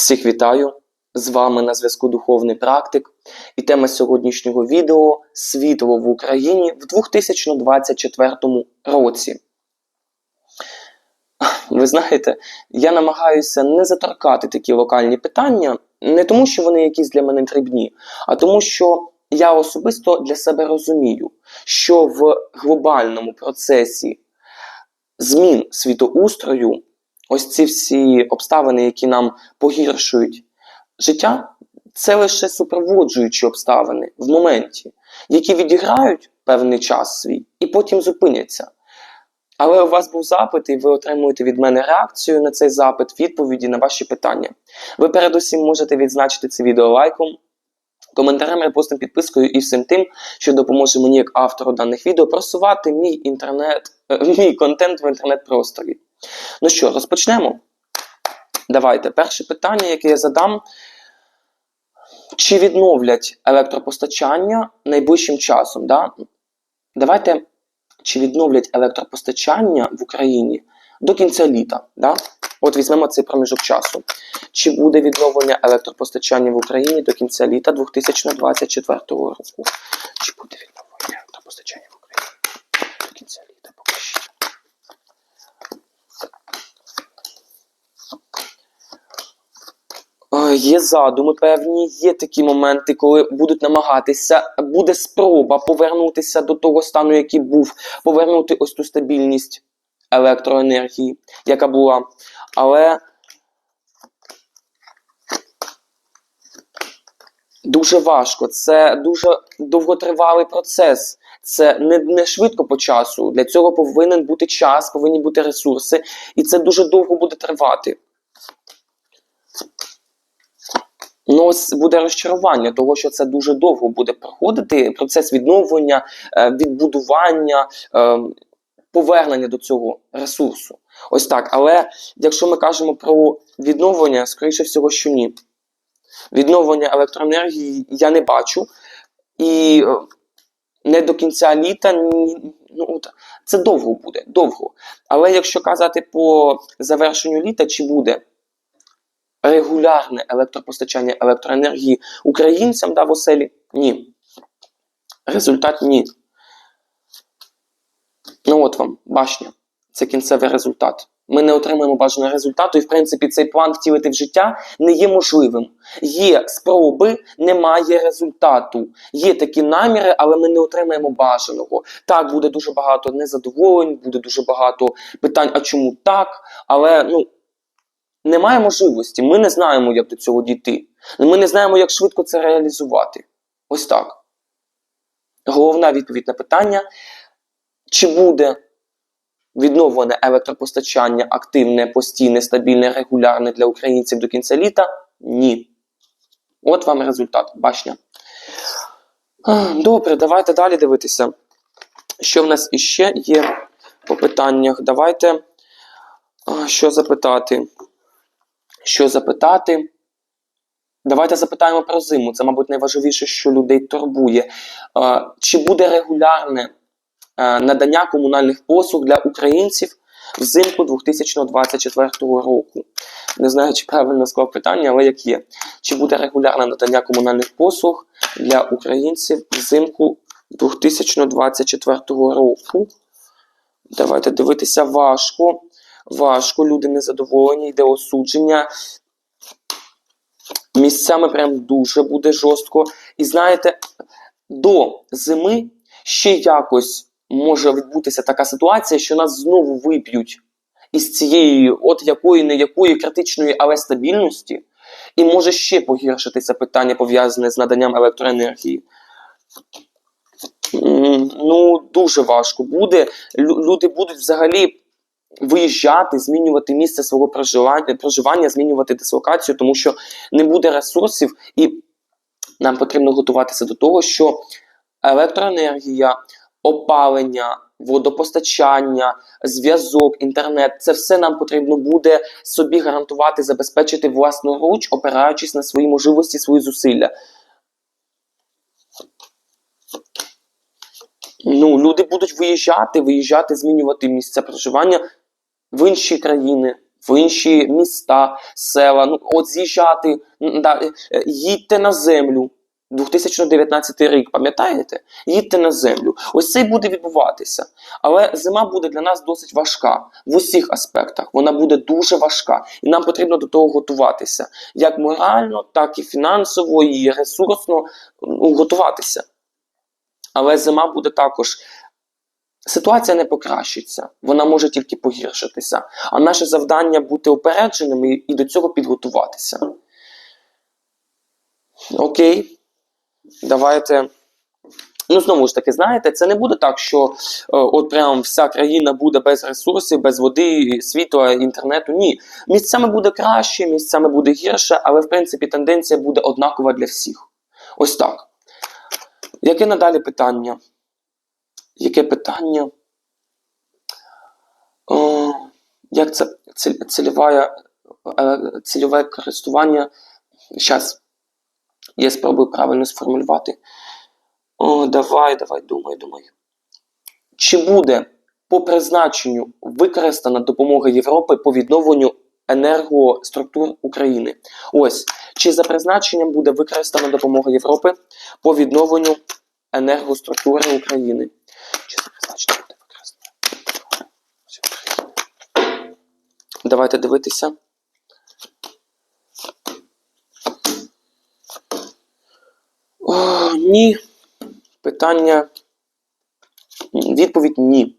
Всіх вітаю! З вами на зв'язку Духовний Практик. І тема сьогоднішнього відео Світло в Україні в 2024 році. Ви знаєте, я намагаюся не заторкати такі локальні питання, не тому, що вони якісь для мене дрібні, а тому, що я особисто для себе розумію, що в глобальному процесі змін світоустрою ось ці всі обставини, які нам погіршують життя, це лише супроводжуючі обставини в моменті, які відіграють певний час свій і потім зупиняться. Але у вас був запит, і ви отримуєте від мене реакцію на цей запит, відповіді на ваші питання. Ви передусім можете відзначити це відео лайком, коментарем, репостом, підпискою і всім тим, що допоможе мені як автору даних відео просувати мій інтернет, е, мій контент в інтернет-просторі. Ну що, розпочнемо? Давайте. Перше питання, яке я задам. Чи відновлять електропостачання найближчим часом? Да? Давайте, чи відновлять електропостачання в Україні до кінця літа? Да? От візьмемо цей проміжок часу. Чи буде відновлення електропостачання в Україні до кінця літа 2024 року? Чи буде відновлення електропостачання в Україні до кінця літа? Покажіть. Е, Є задуми певні, є такі моменти, коли будуть намагатися, буде спроба повернутися до того стану, який був, повернути ось ту стабільність електроенергії, яка була. Але дуже важко, це дуже довготривалий процес. Це не, не швидко по часу. Для цього повинен бути час, повинні бути ресурси, і це дуже довго буде тривати. Ну, ось буде розчарування, того що це дуже довго буде проходити процес відновлення, е, відбудування, е, повернення до цього ресурсу. Ось так. Але якщо ми кажемо про відновлення, скоріше всього, що ні. Відновлення електроенергії я не бачу. І е, не до кінця літа, ну, це довго буде, довго. Але якщо казати по завершенню літа, чи буде регулярне електропостачання електроенергії українцям да, в оселі? Ні. Результат ні. Ну от вам, башня. Це кінцевий результат. Ми не отримаємо бажаного результату, і в принципі цей план втілити в життя не є можливим. Є спроби, немає результату. Є такі наміри, але ми не отримаємо бажаного. Так, буде дуже багато незадоволень, буде дуже багато питань, а чому так? Але ну, немає можливості. Ми не знаємо, як до цього дійти. Ми не знаємо, як швидко це реалізувати. Ось так. Головна відповідь на питання: чи буде відновлене електропостачання активне, постійне, стабільне, регулярне для українців до кінця літа? Ні. От вам результат. Башня. Добре, давайте далі дивитися. Що в нас іще є по питаннях? Давайте. Що запитати? Що запитати? Давайте запитаємо про зиму. Це, мабуть, найважливіше, що людей турбує. Чи буде регулярне надання комунальних послуг для українців взимку 2024 року? Не знаю, чи правильно склав питання, але як є. Чи буде регулярне надання комунальних послуг для українців взимку 2024 року? Давайте дивитися важко. Важко, люди незадоволені, йде осудження. Місцями прям дуже буде жорстко. І знаєте, до зими ще якось може відбутися така ситуація, що нас знову виб'ють із цієї, от якої не якої критичної, але стабільності, і може ще погіршитися питання, пов'язане з наданням електроенергії. Ну, дуже важко буде. Люди будуть взагалі виїжджати, змінювати місце свого проживання, проживання, змінювати дислокацію, тому що не буде ресурсів, і нам потрібно готуватися до того, що електроенергія, опалення, водопостачання, зв'язок, інтернет це все нам потрібно буде собі гарантувати, забезпечити власноруч, опираючись на свої можливості, свої зусилля. Ну, люди будуть виїжджати, виїжджати, змінювати місце проживання в інші країни, в інші міста, села. Ну, от з'їжджати, да, е, е, їдьте на землю. 2019 рік, пам'ятаєте? Їдьте на землю. Ось це й буде відбуватися. Але зима буде для нас досить важка в усіх аспектах. Вона буде дуже важка, і нам потрібно до того готуватися. Як морально, так і фінансово, і ресурсно готуватися. Але зима буде також. Ситуація не покращиться, вона може тільки погіршитися. А наше завдання бути упередженими і до цього підготуватися. Окей. Давайте. Ну, знову ж таки, знаєте, це не буде так, що е, от прям вся країна буде без ресурсів, без води, світла, інтернету. Ні. Місцями буде краще, місцями буде гірше, але в принципі тенденція буде однакова для всіх. Ось так. Яке надалі питання? Яке питання? О, як це цільове, цільове користування? Зараз я спробую правильно сформулювати. О, давай, давай, думай, думай. Чи буде по призначенню використана допомога Європи по відновленню енергоструктур України? Ось, чи за призначенням буде використана допомога Європи по відновленню енергоструктури України? Чи за призначенням буде використана? Давайте дивитися. О, ні. Питання. Відповідь ні.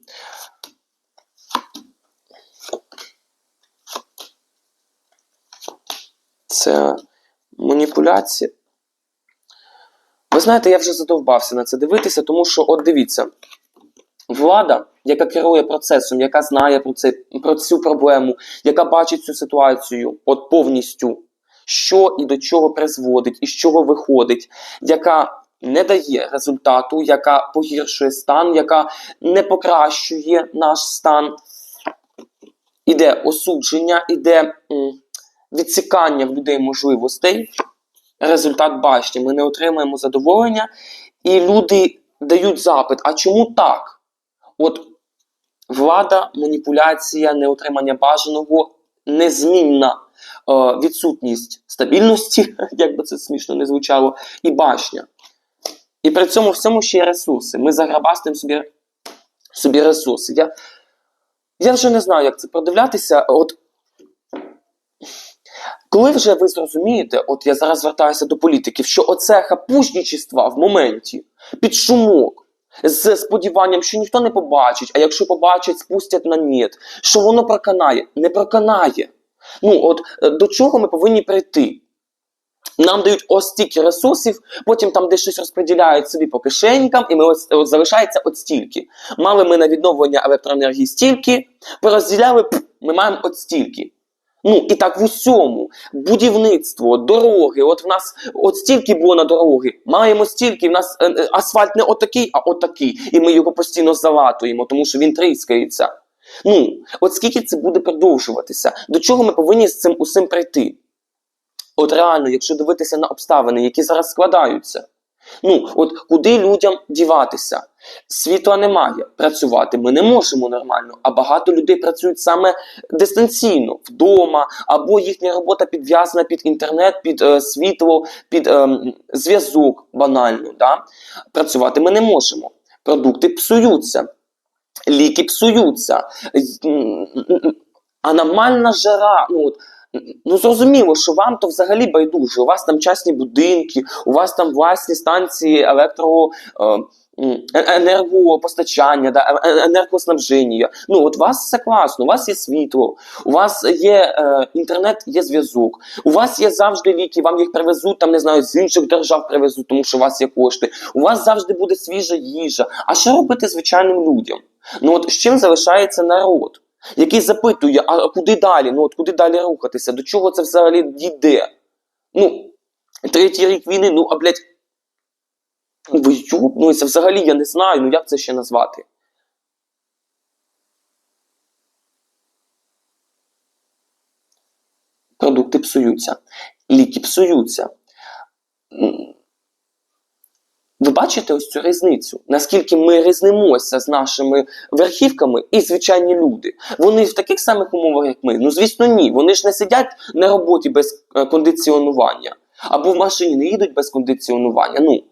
Це маніпуляція. Ви знаєте, я вже задовбався на це дивитися, тому що, от дивіться, влада, яка керує процесом, яка знає про, це, про цю проблему, яка бачить цю ситуацію от повністю, що і до чого призводить, і з чого виходить, яка не дає результату, яка погіршує стан, яка не покращує наш стан. Іде осудження, іде відсікання в людей можливостей. Результат бачите, ми не отримаємо задоволення, і люди дають запит: а чому так? От влада, маніпуляція, неотримання бажаного, незмінна е, відсутність стабільності, як би це смішно не звучало, і башня. І при цьому всьому ще є ресурси. Ми заграбастимо собі, собі ресурси. Я, я вже не знаю, як це продивлятися. От, коли вже ви зрозумієте, от я зараз звертаюся до політиків, що оце хапушнічества в моменті під шумок, з сподіванням, що ніхто не побачить, а якщо побачать, спустять на ніт, що воно проканає. Не проканає. Ну, от е, до чого ми повинні прийти? Нам дають ось стільки ресурсів, потім там десь щось розподіляють собі по кишенькам, і ми ось, ось залишається от стільки. Мали ми на відновлення електроенергії стільки, порозділяли, пф, ми маємо от стільки. Ну і так в усьому. Будівництво, дороги. От в нас от стільки було на дороги. Маємо стільки, в нас е, е, асфальт не отакий, а отакий. І ми його постійно залатуємо, тому що він тріскається. Ну, от скільки це буде продовжуватися? До чого ми повинні з цим усім прийти? От реально, якщо дивитися на обставини, які зараз складаються, ну от куди людям діватися? Світла немає, працювати ми не можемо нормально, а багато людей працюють саме дистанційно, вдома, або їхня робота підв'язана під інтернет, під е, світло, під е, зв'язок банально. Да? Працювати ми не можемо. Продукти псуються, ліки псуються, аномальна жара. Ну, от, Ну, зрозуміло, що вам то взагалі байдуже. У вас там частні будинки, у вас там власні станції електро. Е, е- енергопостачання, да, е- е- енергоснабження. Ну, от у вас все класно, у вас є світло, у вас є е, інтернет, є зв'язок, у вас є завжди ліки, вам їх привезуть, там не знаю, з інших держав привезуть, тому що у вас є кошти. У вас завжди буде свіжа їжа. А що робити звичайним людям? Ну от з чим залишається народ? Який запитує, а куди далі? Ну от куди далі рухатися? До чого це взагалі дійде? Ну, третій рік війни, ну а блядь, ну взагалі я не знаю, ну як це ще назвати? Продукти псуються, ліки псуються. Бачите ось цю різницю? Наскільки ми різнимося з нашими верхівками і звичайні люди? Вони в таких самих умовах, як ми? Ну, звісно, ні. Вони ж не сидять на роботі без е, кондиціонування. Або в машині не їдуть без кондиціонування. Ну.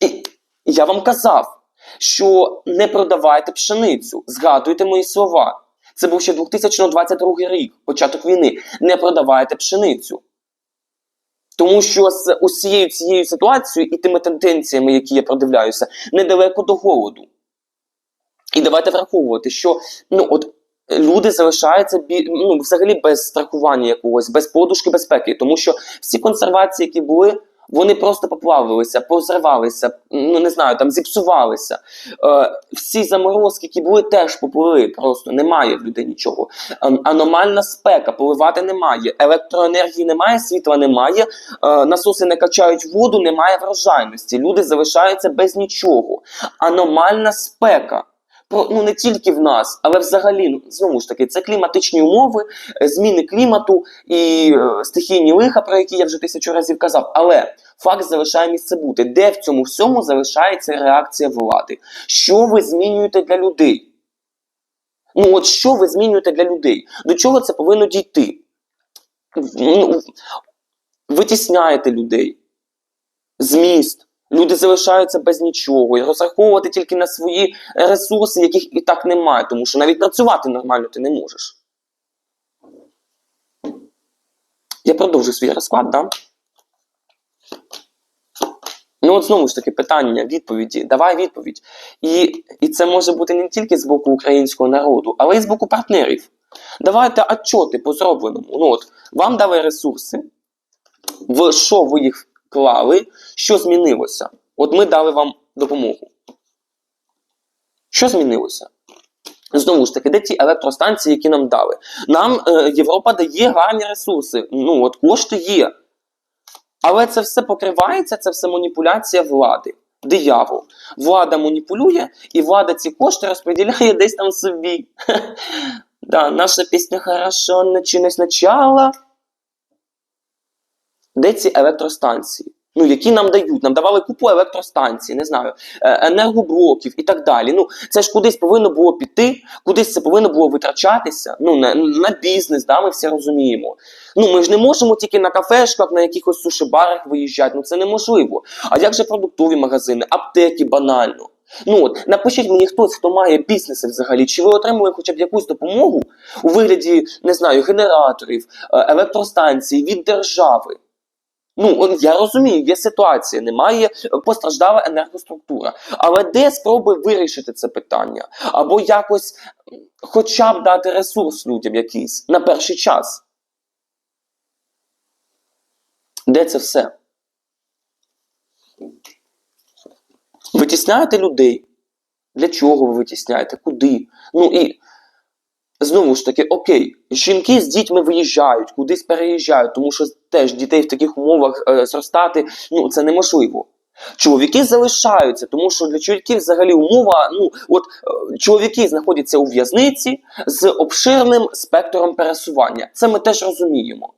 І я вам казав, що не продавайте пшеницю. Згадуйте мої слова. Це був ще 2022 рік, початок війни. Не продавайте пшеницю. Тому що з усією цією ситуацією і тими тенденціями, які я продивляюся, недалеко до голоду. І давайте враховувати, що ну, от, люди залишаються ну, взагалі без страхування якогось, без подушки безпеки, тому що всі консервації, які були, вони просто поплавилися, позривалися, ну не знаю, там зіпсувалися. Е, всі заморозки, які були, теж поплили. Просто немає в людей нічого. Е, аномальна спека, поливати немає, електроенергії немає, світла немає, е, насоси не качають воду, немає врожайності. Люди залишаються без нічого. Аномальна спека. Ну не тільки в нас, але взагалі, ну знову ж таки, це кліматичні умови, е, зміни клімату і е, стихійні лиха, про які я вже тисячу разів казав. Але факт залишає місце бути. Де в цьому всьому залишається реакція влади? Що ви змінюєте для людей? Ну, от що ви змінюєте для людей? До чого це повинно дійти? Ну, витісняєте людей з міст. Люди залишаються без нічого і розраховувати тільки на свої ресурси, яких і так немає, тому що навіть працювати нормально ти не можеш. Я продовжу свій розклад, да? Ну, от знову ж таки, питання, відповіді. Давай відповідь. І, і це може бути не тільки з боку українського народу, але й з боку партнерів. Давайте отчоти по зробленому. Ну, от, вам дали ресурси, в що ви їх клали, що змінилося? От ми дали вам допомогу. Що змінилося? Знову ж таки, де ті електростанції, які нам дали? Нам е, Європа дає гарні ресурси. Ну, от кошти є. Але це все покривається, це все маніпуляція влади. Диявол. Влада маніпулює, і влада ці кошти розподіляє десь там собі. Да, наша пісня хорошо начинась начала. Де ці електростанції? Ну, які нам дають? Нам давали купу електростанцій, не знаю, е, енергоблоків і так далі. Ну, це ж кудись повинно було піти, кудись це повинно було витрачатися. Ну, на, на бізнес, да, ми всі розуміємо. Ну, ми ж не можемо тільки на кафешках, на якихось суші-барах виїжджати. Ну це неможливо. А як же продуктові магазини, аптеки банально? Ну от напишіть мені хтось, хто має бізнеси взагалі, чи ви отримали хоча б якусь допомогу у вигляді, не знаю, генераторів, е, електростанцій від держави. Ну, я розумію, є ситуація, немає постраждала енергоструктура. Але де спроби вирішити це питання? Або якось хоча б дати ресурс людям якийсь на перший час? Де це все? Витісняєте людей? Для чого ви витісняєте? Куди? Ну і знову ж таки, окей, жінки з дітьми виїжджають, кудись переїжджають, тому що теж дітей в таких умовах е, зростати ну, це неможливо. Чоловіки залишаються, тому що для чоловіків взагалі умова, ну от е, чоловіки знаходяться у в'язниці з обширним спектром пересування. Це ми теж розуміємо.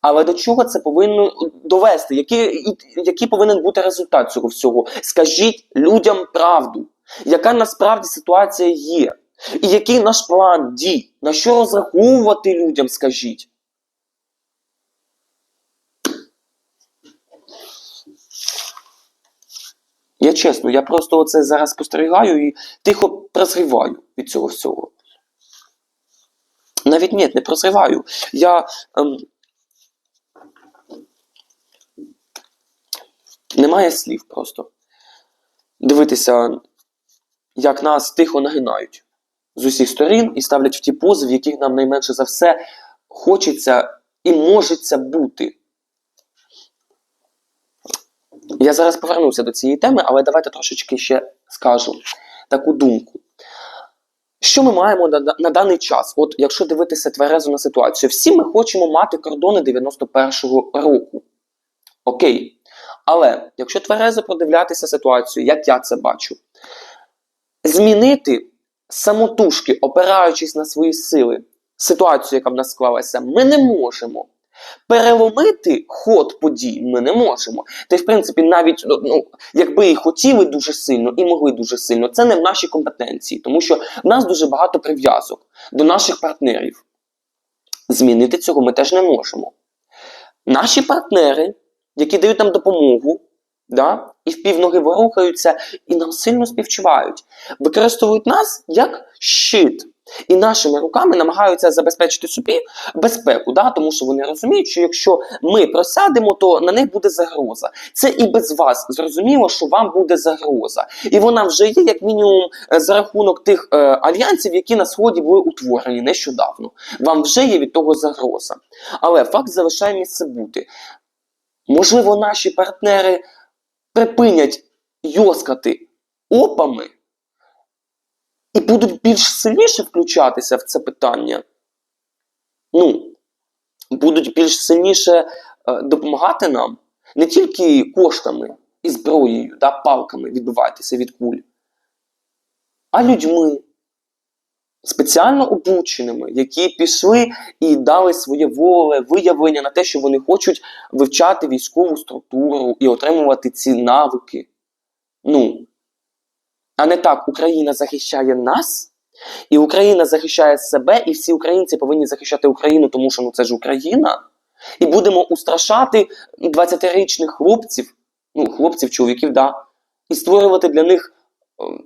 Але до чого це повинно довести? Який, який повинен бути результат цього всього? Скажіть людям правду, яка насправді ситуація є, і який наш план дій, на що розраховувати людям, скажіть. Я чесно, я просто оце зараз спостерігаю і тихо прозріваю від цього всього. Навіть ні, не прозріваю. Я. Ем, немає слів просто. Дивитися, як нас тихо нагинають з усіх сторін і ставлять в ті пози, в яких нам найменше за все хочеться і можеться бути. Я зараз повернуся до цієї теми, але давайте трошечки ще скажу таку думку. Що ми маємо на, на даний час? От якщо дивитися тверезо на ситуацію, всі ми хочемо мати кордони 91-го року. Окей. Але якщо тверезо продивлятися ситуацію, як я це бачу, змінити самотужки, опираючись на свої сили, ситуацію, яка в нас склалася, ми не можемо. Переломити ход подій ми не можемо. Та й в принципі, навіть ну, якби і хотіли дуже сильно, і могли дуже сильно, це не в нашій компетенції, тому що в нас дуже багато прив'язок до наших партнерів. Змінити цього ми теж не можемо. Наші партнери, які дають нам допомогу, да, і півноги ворухаються, і нам сильно співчувають, використовують нас як щит. І нашими руками намагаються забезпечити собі безпеку, да? тому що вони розуміють, що якщо ми просядемо, то на них буде загроза. Це і без вас зрозуміло, що вам буде загроза. І вона вже є, як мінімум, е, за рахунок тих е, альянсів, які на сході були утворені нещодавно. Вам вже є від того загроза. Але факт залишає місце бути. Можливо, наші партнери припинять йоскати опами і будуть більш сильніше включатися в це питання. Ну, будуть більш сильніше е, допомагати нам не тільки коштами і зброєю, да, палками відбиватися від куль, а людьми, спеціально обученими, які пішли і дали своє воле виявлення на те, що вони хочуть вивчати військову структуру і отримувати ці навики. Ну, а не так, Україна захищає нас, і Україна захищає себе, і всі українці повинні захищати Україну, тому що ну це ж Україна. І будемо устрашати 20-річних хлопців, ну, хлопців, чоловіків, да, і створювати для них ем,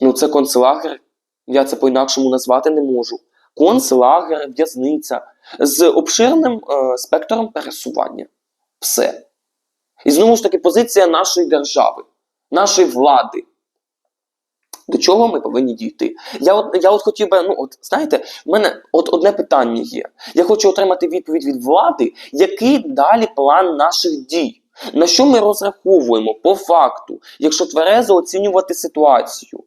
ну, це концлагер. Я це по-інакшому назвати не можу. Концлагер, в'язниця з обширним е, спектром пересування. Все. І знову ж таки, позиція нашої держави, нашої влади. До чого ми повинні дійти? Я от я от хотів би, ну от знаєте, в мене от одне питання є. Я хочу отримати відповідь від влади, який далі план наших дій. На що ми розраховуємо по факту, якщо тверезо оцінювати ситуацію?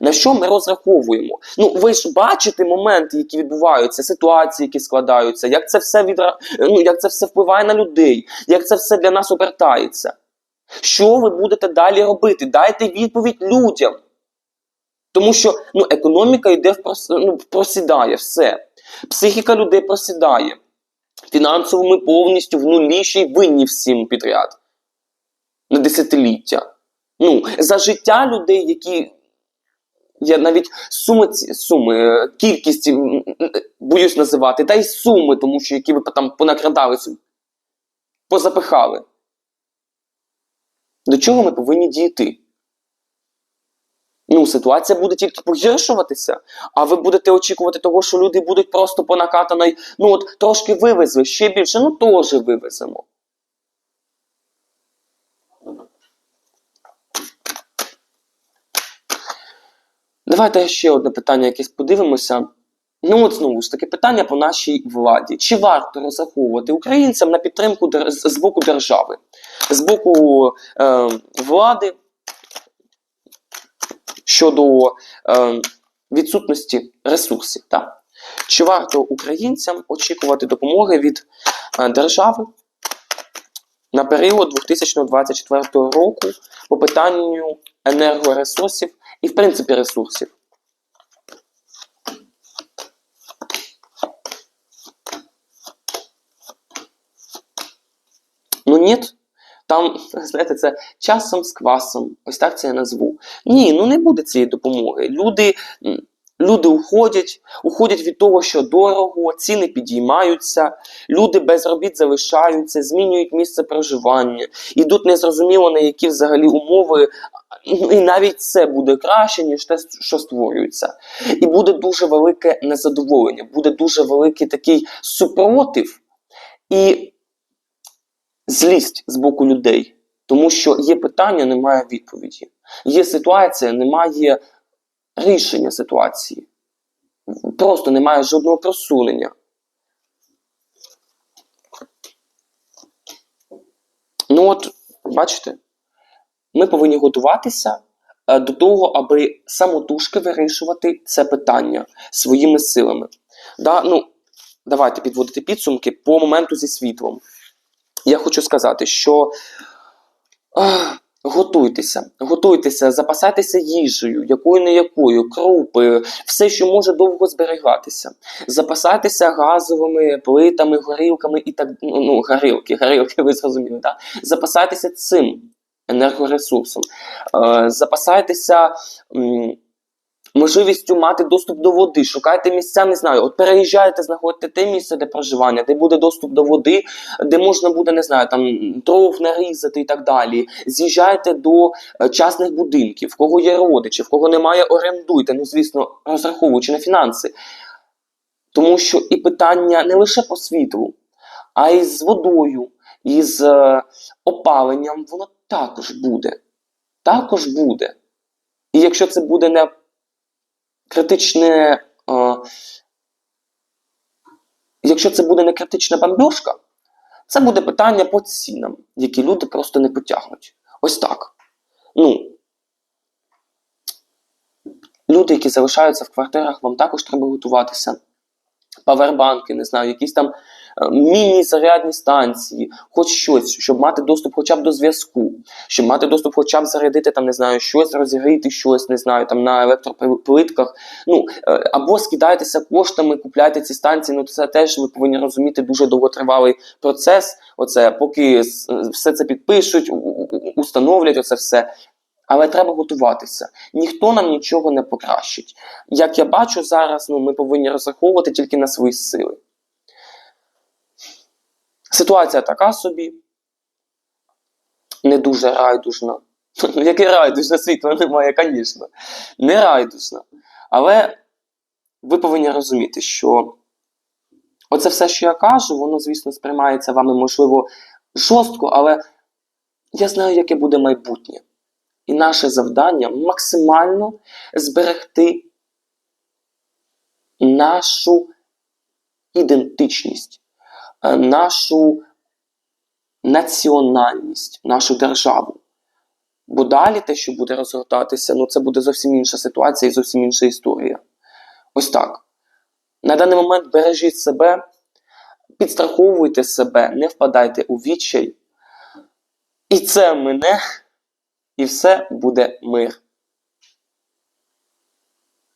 На що ми розраховуємо? Ну, ви ж бачите моменти, які відбуваються, ситуації, які складаються, як це все відра... ну, як це все впливає на людей, як це все для нас обертається. Що ви будете далі робити? Дайте відповідь людям. Тому що ну, економіка йде в прос... ну, просідає все. Психіка людей просідає. Фінансово ми повністю в нулі ще й винні всім підряд. На десятиліття. Ну, за життя людей, які. Я навіть суми, суми, е, кількість боюсь називати, та й суми, тому що які ви там понакрадали, позапихали. До чого ми повинні дійти? Ну, ситуація буде тільки погіршуватися, а ви будете очікувати того, що люди будуть просто по накатаної, ну от трошки вивезли, ще більше, ну теж вивеземо. Давайте ще одне питання якесь подивимося. Ну, от знову ж таки, питання по нашій владі. Чи варто розраховувати українцям на підтримку з боку держави, з боку е, влади щодо е, відсутності ресурсів? Так? Чи варто українцям очікувати допомоги від е, держави на період 2024 року по питанню енергоресурсів і, в принципі, ресурсів? Ну ні. Там, знаєте, це часом з квасом. Ось так це я назву. Ні, ну не буде цієї допомоги. Люди, люди уходять, уходять від того, що дорого, ціни підіймаються, люди без робіт залишаються, змінюють місце проживання, ідуть незрозуміло на які взагалі умови. І навіть це буде краще, ніж те, що створюється. І буде дуже велике незадоволення, буде дуже великий такий супротив. І злість з боку людей, тому що є питання, немає відповіді. Є ситуація, немає рішення ситуації. Просто немає жодного просунення. Ну от, бачите, ми повинні готуватися е, до того, аби самотужки вирішувати це питання своїми силами. Да, ну, давайте підводити підсумки по моменту зі світлом я хочу сказати, що Готуйтеся, готуйтеся, запасайтеся їжею, якою не якою, крупи, все, що може довго зберігатися. Запасайтеся газовими плитами, горілками і так ну, ну горілки, горілки, ви зрозуміли, так? Запасайтеся цим енергоресурсом. Е, запасайтеся. Можливістю мати доступ до води, шукайте місця, не знаю. От переїжджаєте, знаходите те місце, де проживання, де буде доступ до води, де можна буде, не знаю, там дров нарізати і так далі. З'їжджайте до е, частних будинків, в кого є родичі, в кого немає, орендуйте. Ну, звісно, розраховуючи на фінанси. Тому що і питання не лише по світлу, а й з водою, і з е, опаленням, воно також буде. Також буде. І якщо це буде не критичне. Е, якщо це буде не критична бандушка, це буде питання по цінам, які люди просто не потягнуть. Ось так. Ну, люди, які залишаються в квартирах, вам також треба готуватися. Павербанки, не знаю, якісь там е, міні-зарядні станції, хоч щось, щоб мати доступ хоча б до зв'язку, щоб мати доступ хоча б зарядити там, не знаю, щось, розігріти щось, не знаю, там на електроплитках. Ну, е, або скидайтеся коштами, купляйте ці станції. Ну, це теж ви повинні розуміти дуже довготривалий процес. Оце, поки все це підпишуть, установлять оце все. Але треба готуватися. Ніхто нам нічого не покращить. Як я бачу зараз, ну, ми повинні розраховувати тільки на свої сили. Ситуація така собі. Не дуже райдужна. Ну, Яке райдужне світло немає, звісно. Не райдужна. Але ви повинні розуміти, що оце все, що я кажу, воно, звісно, сприймається вами, можливо, жорстко, але я знаю, яке буде майбутнє. І наше завдання максимально зберегти нашу ідентичність, е, нашу національність, нашу державу. Бо далі те, що буде розгортатися, ну це буде зовсім інша ситуація і зовсім інша історія. Ось так. На даний момент бережіть себе, підстраховуйте себе, не впадайте у відчай. І це мене, і все буде мир.